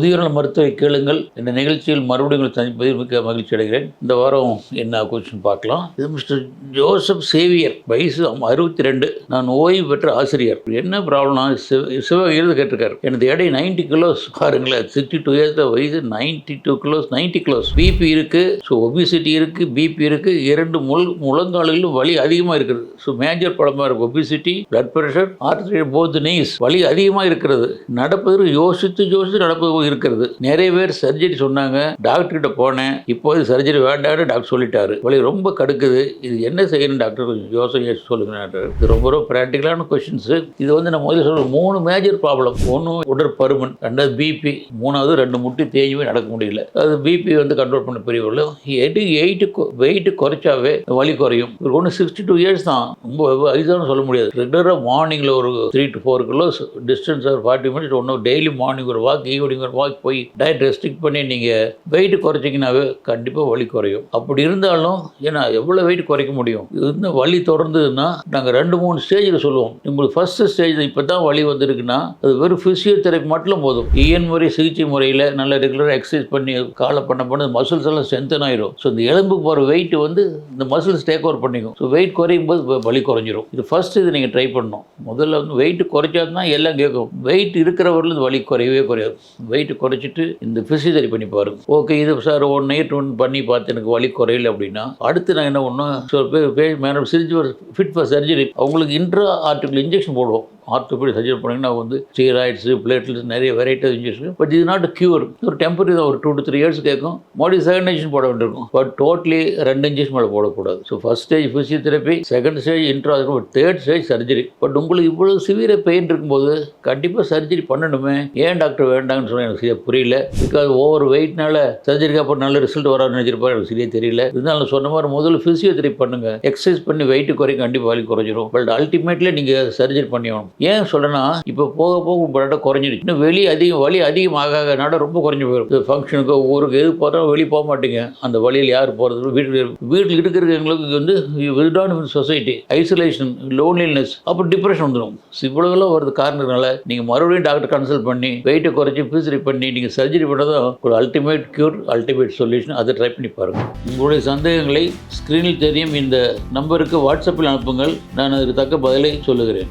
முதியோர் மருத்துவை கேளுங்கள். இந்த நிகழ்ச்சியில் மறுபடியும் உங்களை சந்திப்பதில் மிக்க மகிழ்ச்சி அடைகிறேன். இந்த வாரம் என்ன கொஸ்டின் பார்க்கலாம். இது மிஸ்டர் ஜோசப் சேவியர் வயசு அறுபத்தி ரெண்டு நான் ஓய்வு பெற்ற ஆசிரியர். என்ன ப்ராப்ளம்னா சிவ கேட்டிருக்காரு. எனது எடை நைன்டி கிலோஸ் பாருங்களேன் சிக்ஸ்டி டூ இயர்ஸ் வயசு ninety two kilos ninety kilos BP இருக்கு. ஸோ ஒபிசிட்டி இருக்கு பிபி இருக்கு. இரண்டு முள் முழங்காலிலும் வலி அதிகமாக இருக்குது. ஸோ மேஜர் படமாக இருக்கு. Obesity blood pressure order both knees வலி அதிகமாக இருக்கிறது. நடப்பதற்கு யோசித்து யோசித்து நடப்பது இருக்கிறது. நிறைய பேர் சர்ஜரி சொன்னாங்க. டாக்டர் கிட்ட போனேன். இப்போது சர்ஜரி வேண்டாம்னு டாக்டர் சொல்லிட்டாரு. வலி ரொம்ப கடுக்குது. இது என்ன செய்யணும் டாக்டர் கொஞ்சம் யோசனை சொல்லுங்க இது ரொம்ப ரொம்ப ப்ராக்டிக்கலான கொஷின்ஸ் இது வந்து நம்ம முதல்ல சொல்ற மூணு மேஜர் ப்ராப்ளம் ஒன்று உடற்பருமன் ரெண்டாவது பிபி மூணாவது ரெண்டு முட்டி தேஞ்சுமே நடக்க முடியல. அது பிபி வந்து கண்ட்ரோல் பண்ண பெரியவர்கள் எட்டு எயிட்டு வெயிட் குறைச்சாவே வலி குறையும். இவருக்கு ஒன்று சிக்ஸ்டி டூ இயர்ஸ் தான். ரொம்ப வயசான சொல்ல முடியாது. ரெகுலராக மார்னிங்கில் ஒரு three to four kilo distance ஒரு ஃபார்ட்டி மினிட்ஸ் ஒன்று டெய்லி மார்னிங் ஒரு வாக் ஈவினிங் ஒரு வாக் போய் டயட் ரெஸ்ட்ரிக்ட் பண்ணி நீங்கள் வெயிட் குறைச்சிங்கனாவே கண்டிப்பாக வலி குறையும். அப்படி இருந்தாலும் ஏன்னா எவ்வளோ வெயிட் குறைக்க முடியும்? இந்த வலி தொடர்ந்ததுன்னா நாங்கள் ரெண்டு மூணு ஸ்டேஜில் சொல்லுவோம். உங்களுக்கு ஃபஸ்ட்டு ஸ்டேஜ் இப்போ தான் வலி வந்திருக்குன்னா அது வெறும் ஃபிசியோதெரப்பி மட்டும் போதும். இஎன் முறை சிகிச்சை முறையில் நல்ல ரெகுலராக எக்ஸசைஸ் பண்ணி காலை பண்ண பண்ண மசில்ஸ் எல்லாம் ஸ்ட்ரென்தன் ஆயிரும். ஸோ இந்த எலும்புக்கு போகிற வெயிட் வந்து இந்த மசில்ஸ் டேக் ஓவர் பண்ணிக்கும். ஸோ வெயிட் குறையும் போது வலி குறைஞ்சிரும். இது ஃபர்ஸ்ட் இது நீங்கள் ட்ரை பண்ணணும். முதல்ல வந்து வெயிட் குறைச்சா தான் எல்லாம் கேட்கும். வெயிட் இருக்கிறவர்கள் வலி குறையவே குறையாது. வெயிட் குறைச்சிட்டு இந்த ஃபிசியோதெரப்பி பண்ணி பாருங்க. ஓகே இது சார் ஒன் நைட் ஒன் பண்ணி பார்த்து எனக்கு வலி குறையல அப்படின்னா அடுத்து நான் என்ன பண்ணோம் சில பேர் மேடம் ஃபிட் ஃபார் சர்ஜரி அவங்களுக்கு இன்ட்ரா ஆர்டிகல் இன்ஜெக்ஷன் போடுவோம். ஆர்த்தோபடி சர்ஜரி பண்ணிங்கன்னா வந்து ஸ்டீராய்ட்ஸு பிளேட்லெட்ஸ் நிறைய வெரைட்டி இன்ஜெக்ஷன் பட் இது நாட் க்யூர் ஒரு டெம்பரரி தான். ஒரு டூ டு த்ரீ இயர்ஸ் கேட்கும் மறுபடியும் செகண்ட் இன்ஜெக்ஷன் போட வேண்டியிருக்கும். பட் டோட்டலி ரெண்டு இன்ஜெக்ஷன் மேலே போடக்கூடாது. So first stage physiotherapy second stage intro third stage surgery but உங்களுக்கு இவ்வளவு சிவியர் பெயின் இருக்கும்போது கண்டிப்பாக சர்ஜரி பண்ணணுமே. ஏன் டாக்டர் வேண்டாம்னு சொன்னால் எனக்கு சரியாக புரியல. பிகாஸ் ஓவர் வெயிட்னால சர்ஜரிக்கு அப்புறம் நல்ல ரிசல்ட் வரான்னு நினைச்சிருப்பாரு. எனக்கு சரியாக தெரியல. இருந்தாலும் சொன்ன மாதிரி முதல்ல ஃபிசியோதெரப்பி பண்ணுங்க. எக்ஸசைஸ் பண்ணி வெயிட் குறையும். கண்டிப்பாக வலி குறைஞ்சிரும். பட் அல்டிமேட்லி நீங்கள் சர்ஜரி பண்ணிடணும் ஏன் சொல்கிறேன்னா இப்போ போக போக பிளட் குறைஞ்சிருச்சு இன்னும் வெளி அதிகம் வலி அதிகமாக ஆக நட ரொம்ப குறைஞ்சி போயிடும். ஃபங்க்ஷனுக்கு ஊருக்கு எது போகிறோம் வெளியே போக மாட்டீங்க. அந்த வழியில் யார் போகிறது வீட்டில் வீட்டில் இருக்கிறவங்களுக்கு வந்து வித்டான் சொசைட்டி ஐசோலேஷன் லோன்லினஸ் அப்புறம் டிப்ரெஷன் வந்துடும். இவ்வளோலாம் வருது காரணத்தினால நீங்கள் மறுபடியும் டாக்டர் கன்சல்ட் பண்ணி வெயிட்டை குறைச்சி ஃபிசிரி பண்ணி நீங்கள் சர்ஜரி பண்ணதும் ஒரு அல்டிமேட் க்யூர் அல்டிமேட் சொல்யூஷன் அதை ட்ரை பண்ணி பாருங்கள் உங்களுடைய சந்தேகங்களை ஸ்க்ரீனில் தெரியும். இந்த நம்பருக்கு வாட்ஸ்அப்பில் அனுப்புங்கள். நான் அதுக்கு தக்க பதிலை சொல்லுகிறேன்.